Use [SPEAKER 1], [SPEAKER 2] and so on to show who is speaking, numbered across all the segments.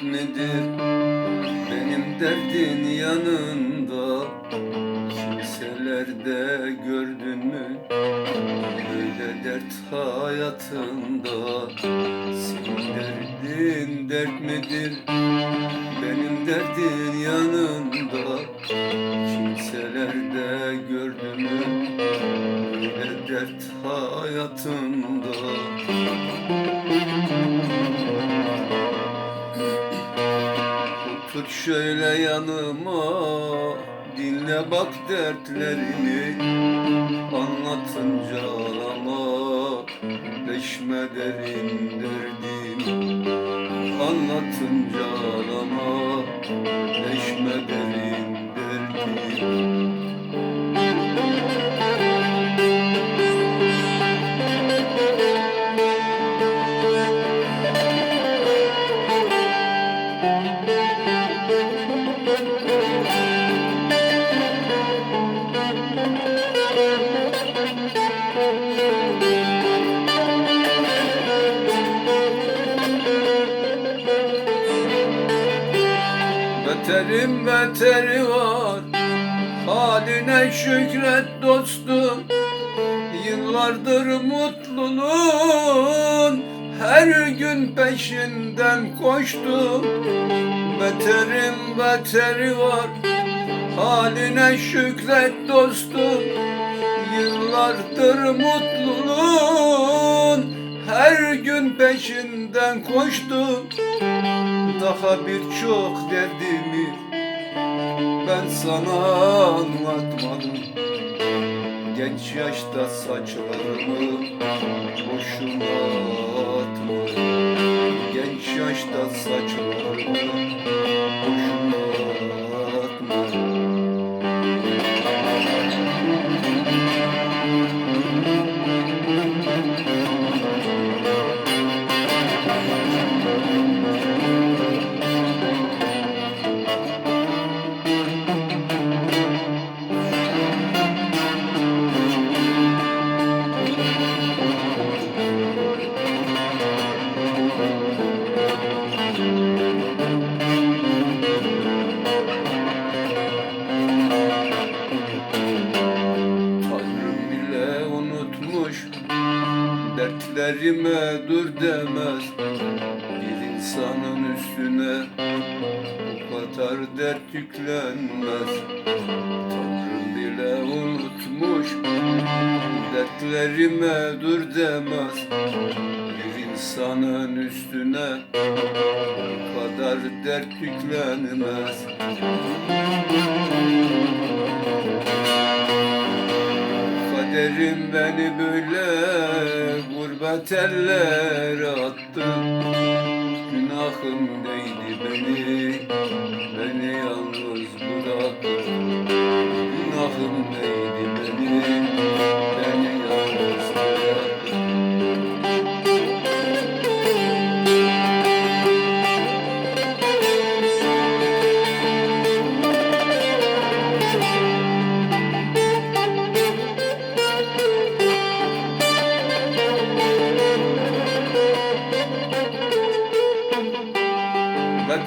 [SPEAKER 1] Hasret nedir? Benim derdin yanında. Kimselerde gördün mü? Böyle dert hayatında. Senin derdin dert nedir benim derdin yanında. Kimselerde gördün mü? Böyle dert hayatında. Otur şöyle yanıma Dinle bak dertlerini. Anlatınca ağlama Leşme derin derdim. Anlatınca ağlama Leşme derin Beterim beteri var. Haline şükret dostum Yıllardır mutluluğun Her gün peşinden koştum. Beterim beteri var. Haline şükret dostum Yıllardır mutluluğun Her gün peşinden koştum daha birçok derdimi ben sana anlatmadım. Genç yaşta saçlarımı boşuna atma Genç yaşta saçlarımı Dertlerime dur demez Bir insanın üstüne. Bu kadar dert yüklenmez. Tanrım bile unutmuş. Dertlerime dur demez Bir insanın üstüne. Bu kadar dert yüklenmez. Kaderim beni böyle gurbet ellere attı. Günahım neydi beni, beni yalnız bıraktı. Günahım neydi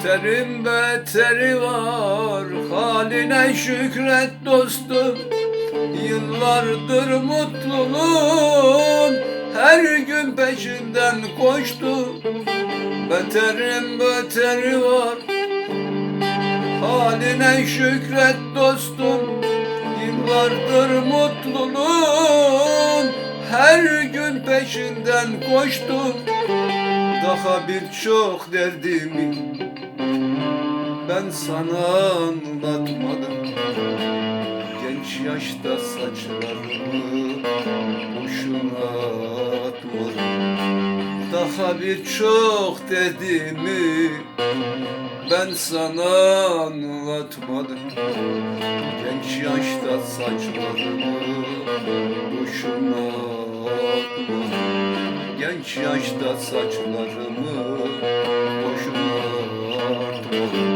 [SPEAKER 1] Beterim beteri var Haline şükret dostum. Yıllardır mutluluğun Her gün peşinden koştum Beterim beteri var Haline şükret dostum. Yıllardır mutluluğun Her gün peşinden koştum Daha birçok derdimi ben sana anlatmadım. Genç yaşta saçlarımı boşuna atmadım. Daha birçok dediğimi ben sana anlatmadım. Genç yaşta saçlarımı boşuna atmadım. Genç yaşta saçlarımı boşuna atmadım